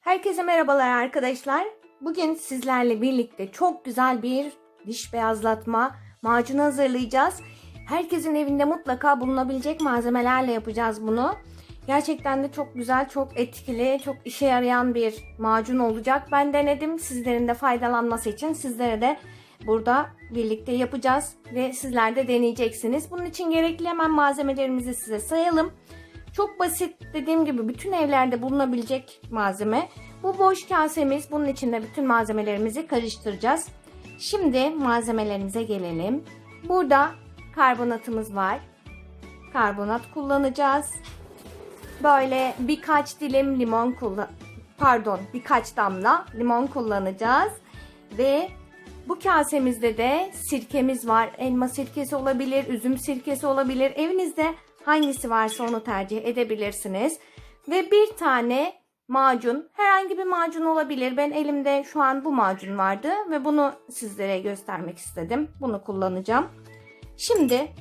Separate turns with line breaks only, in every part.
Herkese merhabalar arkadaşlar. Bugün sizlerle birlikte çok güzel bir diş beyazlatma macunu hazırlayacağız. Herkesin evinde mutlaka bulunabilecek malzemelerle yapacağız bunu. Gerçekten de çok güzel, çok etkili, çok işe yarayan bir macun olacak. Ben denedim. Sizlerin de faydalanması için sizlere de burada birlikte yapacağız ve sizler de deneyeceksiniz. Bunun için gerekli hemen malzemelerimizi size sayalım. Çok basit dediğim gibi bütün evlerde bulunabilecek malzeme. Bu boş kasemiz. Bunun içinde bütün malzemelerimizi karıştıracağız. Şimdi malzemelerimize gelelim. Burada karbonatımız var. Karbonat kullanacağız. Böyle birkaç dilim limon kullan pardon birkaç damla limon kullanacağız. Ve bu kasemizde de sirkemiz var. Elma sirkesi olabilir, üzüm sirkesi olabilir. Evinizde hangisi varsa onu tercih edebilirsiniz. Ve bir tane macun, herhangi bir macun olabilir. Ben elimde şu an bu macun vardı ve bunu sizlere göstermek istedim. Bunu kullanacağım. Şimdi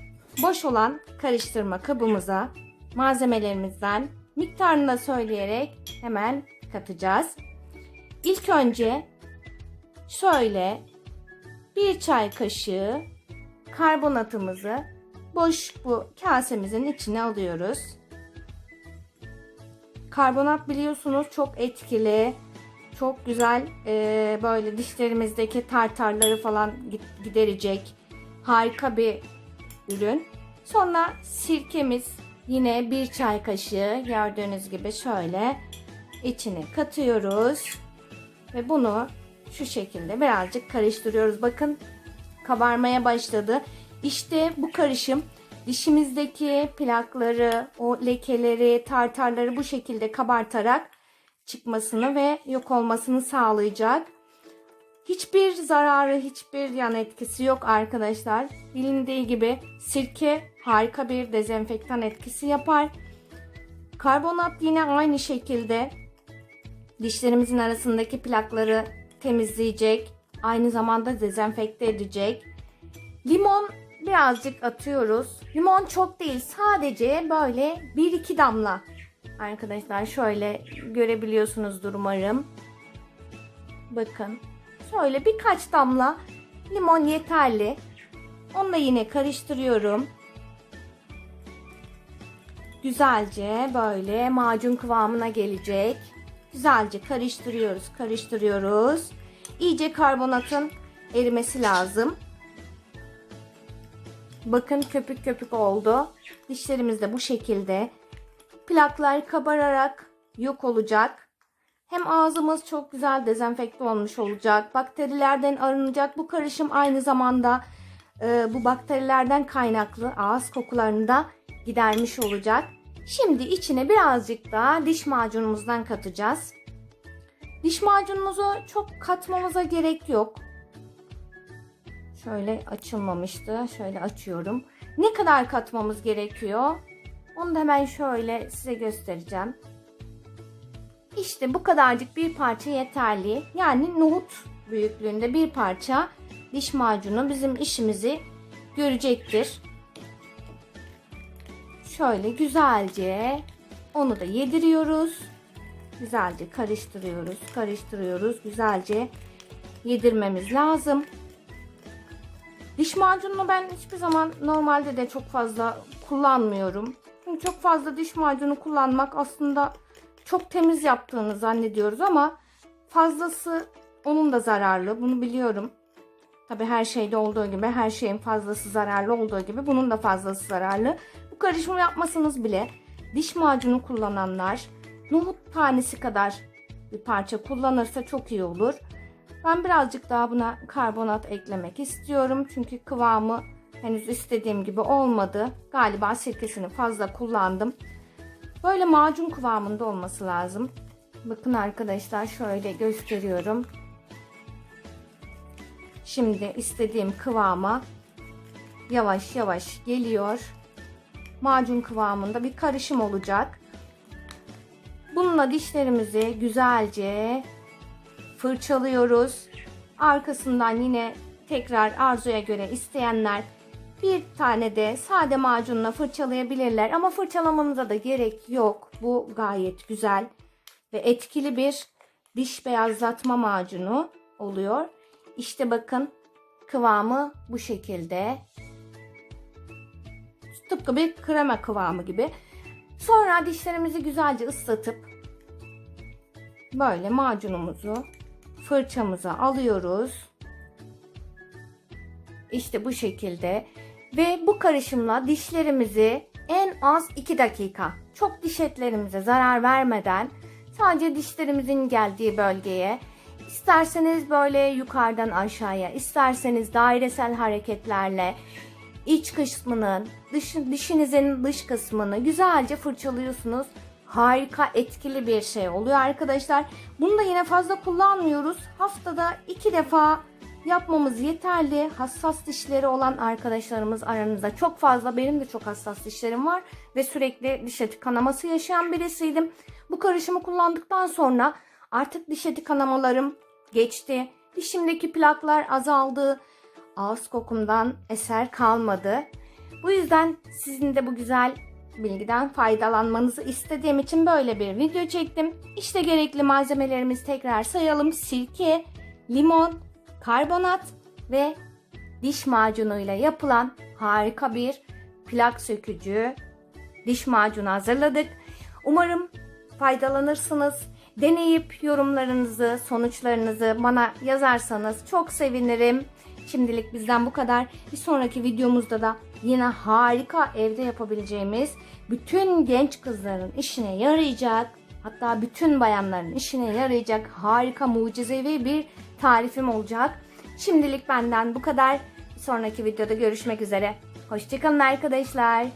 boş olan karıştırma kabımıza malzemelerimizden miktarını da söyleyerek hemen katacağız. İlk önce şöyle bir çay kaşığı karbonatımızı boş bu kasemizin içine alıyoruz. Karbonat biliyorsunuz çok etkili, çok güzel e, böyle dişlerimizdeki tartarları falan giderecek harika bir ürün. Sonra sirkemiz yine bir çay kaşığı gördüğünüz gibi şöyle içine katıyoruz ve bunu şu şekilde birazcık karıştırıyoruz. Bakın kabarmaya başladı. İşte bu karışım dişimizdeki plakları, o lekeleri, tartarları bu şekilde kabartarak çıkmasını ve yok olmasını sağlayacak. Hiçbir zararı, hiçbir yan etkisi yok arkadaşlar. Bilindiği gibi sirke harika bir dezenfektan etkisi yapar. Karbonat yine aynı şekilde dişlerimizin arasındaki plakları temizleyecek. Aynı zamanda dezenfekte edecek. Limon birazcık atıyoruz. Limon çok değil sadece böyle 1-2 damla. Arkadaşlar şöyle görebiliyorsunuzdur umarım. Bakın şöyle birkaç damla limon yeterli. Onu da yine karıştırıyorum. Güzelce böyle macun kıvamına gelecek. Güzelce karıştırıyoruz, karıştırıyoruz. İyice karbonatın erimesi lazım. Bakın köpük köpük oldu. Dişlerimiz de bu şekilde. Plaklar kabararak yok olacak. Hem ağzımız çok güzel dezenfekte olmuş olacak. Bakterilerden arınacak. Bu karışım aynı zamanda e, bu bakterilerden kaynaklı ağız kokularını da gidermiş olacak. Şimdi içine birazcık da diş macunumuzdan katacağız. Diş macunumuzu çok katmamıza gerek yok. Şöyle açılmamıştı. Şöyle açıyorum. Ne kadar katmamız gerekiyor? Onu da hemen şöyle size göstereceğim. İşte bu kadarcık bir parça yeterli. Yani nohut büyüklüğünde bir parça diş macunu bizim işimizi görecektir. Şöyle güzelce onu da yediriyoruz. Güzelce karıştırıyoruz, karıştırıyoruz. Güzelce yedirmemiz lazım. Diş macununu ben hiçbir zaman normalde de çok fazla kullanmıyorum. Çünkü çok fazla diş macunu kullanmak aslında çok temiz yaptığını zannediyoruz ama fazlası onun da zararlı. Bunu biliyorum. Tabi her şeyde olduğu gibi her şeyin fazlası zararlı olduğu gibi bunun da fazlası zararlı. Bu karışımı yapmasanız bile diş macunu kullananlar nohut tanesi kadar bir parça kullanırsa çok iyi olur. Ben birazcık daha buna karbonat eklemek istiyorum. Çünkü kıvamı henüz istediğim gibi olmadı. Galiba sirkesini fazla kullandım. Böyle macun kıvamında olması lazım. Bakın arkadaşlar şöyle gösteriyorum. Şimdi istediğim kıvama yavaş yavaş geliyor. Macun kıvamında bir karışım olacak. Bununla dişlerimizi güzelce fırçalıyoruz. Arkasından yine tekrar arzuya göre isteyenler bir tane de sade macunla fırçalayabilirler ama fırçalamanıza da gerek yok. Bu gayet güzel ve etkili bir diş beyazlatma macunu oluyor. İşte bakın kıvamı bu şekilde. Tıpkı bir krema kıvamı gibi. Sonra dişlerimizi güzelce ıslatıp böyle macunumuzu fırçamıza alıyoruz. İşte bu şekilde ve bu karışımla dişlerimizi en az 2 dakika çok diş etlerimize zarar vermeden sadece dişlerimizin geldiği bölgeye isterseniz böyle yukarıdan aşağıya isterseniz dairesel hareketlerle iç kısmının dış, dişinizin dış kısmını güzelce fırçalıyorsunuz. Harika etkili bir şey oluyor arkadaşlar. Bunu da yine fazla kullanmıyoruz. Haftada iki defa yapmamız yeterli. Hassas dişleri olan arkadaşlarımız aranızda çok fazla. Benim de çok hassas dişlerim var ve sürekli diş eti kanaması yaşayan birisiydim. Bu karışımı kullandıktan sonra artık diş eti kanamalarım geçti. Dişimdeki plaklar azaldı. Ağız kokumdan eser kalmadı. Bu yüzden sizin de bu güzel bilgiden faydalanmanızı istediğim için böyle bir video çektim. İşte gerekli malzemelerimizi tekrar sayalım. Sirke, limon, karbonat ve diş macunuyla yapılan harika bir plak sökücü diş macunu hazırladık. Umarım faydalanırsınız. Deneyip yorumlarınızı, sonuçlarınızı bana yazarsanız çok sevinirim. Şimdilik bizden bu kadar. Bir sonraki videomuzda da yine harika evde yapabileceğimiz bütün genç kızların işine yarayacak hatta bütün bayanların işine yarayacak harika mucizevi bir tarifim olacak. Şimdilik benden bu kadar. Bir sonraki videoda görüşmek üzere. Hoşçakalın arkadaşlar.